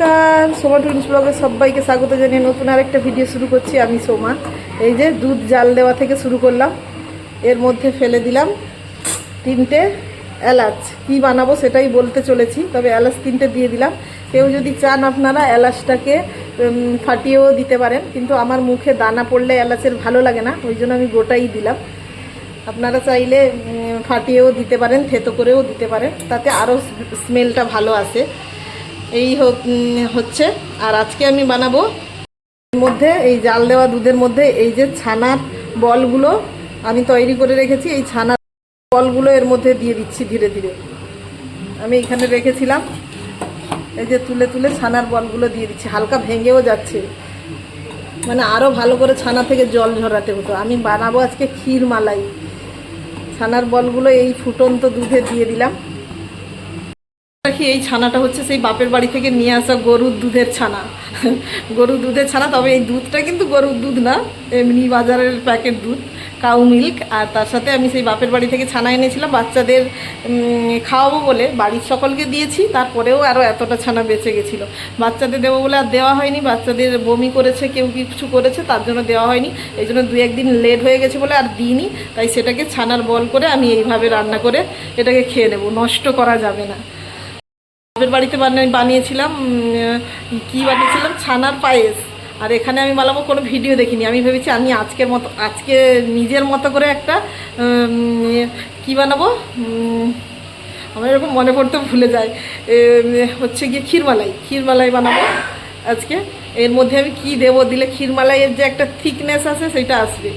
নমস্কার, সোমা টুইন্স ব্লগে সবাইকে স্বাগত জানিয়ে নতুন আরেকটা ভিডিও শুরু করছি আমি সোমা। এই যে দুধ জাল দেওয়া থেকে শুরু করলাম। এর মধ্যে ফেলে দিলাম তিনটে এলাচ। কি বানাবো সেটাই বলতে চলেছি, তবে এলাচ তিনটে দিয়ে দিলাম। কেউ যদি চান আপনারা এলাচটাকে ফাটিয়েও দিতে পারেন, কিন্তু আমার মুখে দানা পড়লে এলাচের ভালো লাগে না, ওই জন্য আমি গোটাই দিলাম। আপনারা চাইলে ফাটিয়েও দিতে পারেন, থেতো করেও দিতে পারেন, তাতে আরও স্মেলটা ভালো আসে। এই হচ্ছে। আর আজকে আমি বানাবো এর মধ্যে এই জাল দেওয়া দুধের মধ্যে এই যে ছানার বলগুলো আমি তৈরি করে রেখেছি। এই ছানার বলগুলো এর মধ্যে দিয়ে দিচ্ছি ধীরে ধীরে। আমি এখানে রেখেছিলাম। এই যে তুলে তুলে ছানার বলগুলো দিয়ে দিচ্ছি। হালকা ভেঙেও যাচ্ছে। মানে আরও ভালো করে ছানা থেকে জল ঝরাতে হতো। আমি বানাবো আজকে ক্ষীর মালাই ছানার বলগুলো এই ফুটন্ত দুধে দিয়ে দিলাম। রাখি এই ছানাটা হচ্ছে সেই বাপের বাড়ি থেকে নিয়ে আসা গরুর দুধের ছানা। গরুর দুধের ছানা, তবে এই দুধটা কিন্তু গরুর দুধ না, এমনি বাজারের প্যাকেট দুধ কাউ মিল্ক আর তার সাথে আমি সেই বাপের বাড়ি থেকে ছানা এনেছিলাম, বাচ্চাদের খাওয়াবো বলে, বাড়ির সকলকে দিয়েছি, তারপরেও আরও এতটা ছানা বেঁচে গেছিল। বাচ্চাদের দেবো বলে আর দেওয়া হয়নি, বাচ্চাদের বমি করেছে, কেউ কিছু করেছে, তার জন্য দেওয়া হয়নি, এই জন্য দু একদিন লেট হয়ে গেছে বলে আর দিইনি, তাই সেটাকে ছানার বল করে আমি এইভাবে রান্না করে এটাকে খেয়ে নেব, নষ্ট করা যাবে না। বাপের বাড়িতে বানিয়ে বানিয়েছিলাম কি বানিয়েছিলাম? ছানার পায়েস। আর এখানে আমি বানাবো কোনো ভিডিও দেখিনি। আমি ভেবেছি আমি আজকের মতো আজকে নিজের মতো করে একটা কি বানাবো? আমার এরকম মনে পড়তে ভুলে যায়। হচ্ছে গিয়ে ক্ষীরমালাই। ক্ষীরমালাই বানাবো। আজকে। এর মধ্যে আমি কি দেবো? দিলে ক্ষীরমালাইয়ের যে একটা থিকনেস আছে, সেটা আসবে।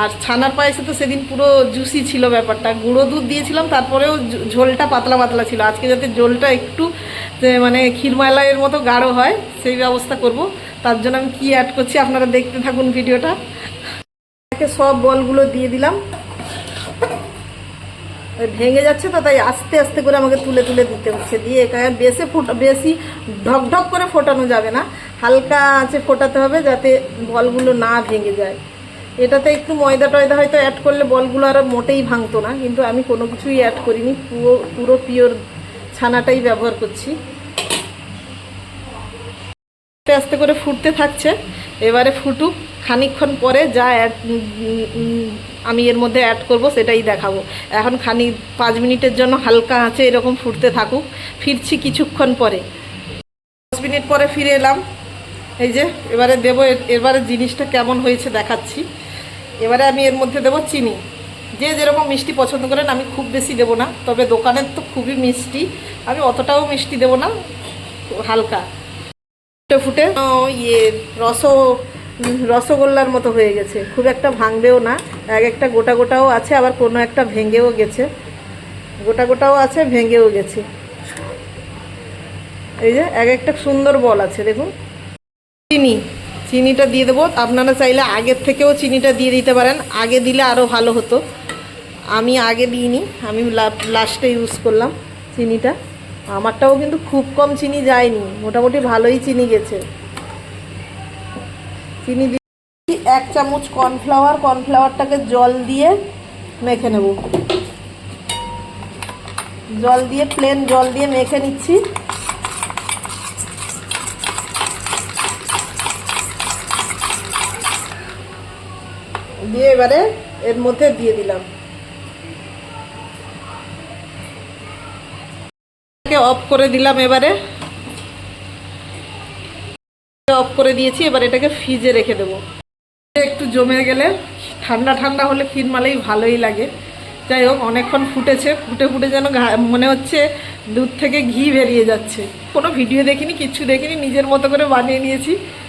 আর ছানার পায়েসে তো সেদিন পুরো জুসি ছিল ব্যাপারটা। গুঁড়ো দুধ দিয়েছিলাম, তারপরেও ঝোলটা পাতলা পাতলা ছিল। আজকে যাতে ঝোলটা একটু মানে ক্ষীরমালাইয়ের মতো গাঢ় হয়, সেই ব্যবস্থা করব। তার জন্য আমি কি অ্যাড করছি, আপনারা দেখতে থাকুন ভিডিওটা। সব বলগুলো দিয়ে দিলাম। ভেঙে যাচ্ছে তো তাই আস্তে আস্তে করে আমাকে তুলে তুলে দিতে হচ্ছে। দিয়ে এখানে বেশি ফোটা, বেশি ঢক ঢক করে ফোটানো যাবে না। হালকা আছে ফোটাতে হবে যাতে বলগুলো না ভেঙে যায়। এটাতে একটু ময়দা টয়দা হয়তো অ্যাড করলে বলগুলো আর মোটেই ভাঙতো না, কিন্তু আমি কোনো কিছুই অ্যাড করিনি। পুরো পুরো পিওর ছানাটাই ব্যবহার করছি। আস্তে আস্তে করে ফুটতে থাকছে, এবারে ফুটুক। খানিকক্ষণ পরে যা আমি এর মধ্যে অ্যাড করব সেটাই দেখাবো। এখন খানি পাঁচ মিনিটের জন্য হালকা আছে এরকম ফুটতে থাকুক। ফিরছি কিছুক্ষণ পরে। দশ মিনিট পরে ফিরে এলাম। এই যে এবারে দেবো এবারে জিনিসটা কেমন হয়েছে দেখাচ্ছি। এবারে আমি এর মধ্যে দেবো চিনি। যে যেরকম মিষ্টি পছন্দ করেন আমি খুব বেশি দেবো না। তবে দোকানের তো খুবই মিষ্টি। আমি অতটাও মিষ্টি দেবো না। হালকা। ফুটে ফুটে ইয়ে রস উম, রসগোল্লার মতো হয়ে গেছে। খুব একটা ভাঙবেও না। এক একটা গোটা গোটাও আছে, আবার কোনো একটা ভেঙেও গেছে। গোটা গোটাও আছে, ভেঙেও গেছে। এই যে এক একটা সুন্দর বল আছে, দেখুন। চিনি। চিনিটা দিয়ে দেবো। আপনারা চাইলে আগের থেকেও চিনিটা দিয়ে দিতে পারেন। আগে দিলে আরও ভালো হতো। আমি আগে দিইনি। আমি লাস্টে ইউজ করলাম চিনিটা। আমারটাও কিন্তু খুব কম চিনি যায়নি। মোটামুটি ভালোই চিনি গেছে। চিনি দিয়ে এক চামচ কর্নফ্লাওয়ার, কর্নফ্লাওয়ারটাকে জল দিয়ে মেখে নেব। জল দিয়ে প্লেন জল দিয়ে মেখে নিচ্ছি। দিয়ে এবারে এর মধ্যে দিয়ে দিলাম। অফ করে দিলাম এবারে। অফ করে দিয়েছি, এবার এটাকে ফ্রিজে রেখে দেবো। একটু জমে গেলে ঠান্ডা ঠান্ডা হলে ফির মালাই ভালোই লাগে। যাই হোক, অনেকক্ষণ ফুটেছে, ফুটে ফুটে যেন মনে হচ্ছে দুধ থেকে ঘি বেরিয়ে যাচ্ছে। কোনো ভিডিও দেখিনি কিচ্ছু দেখিনি, নিজের মতো করে বানিয়ে নিয়েছি।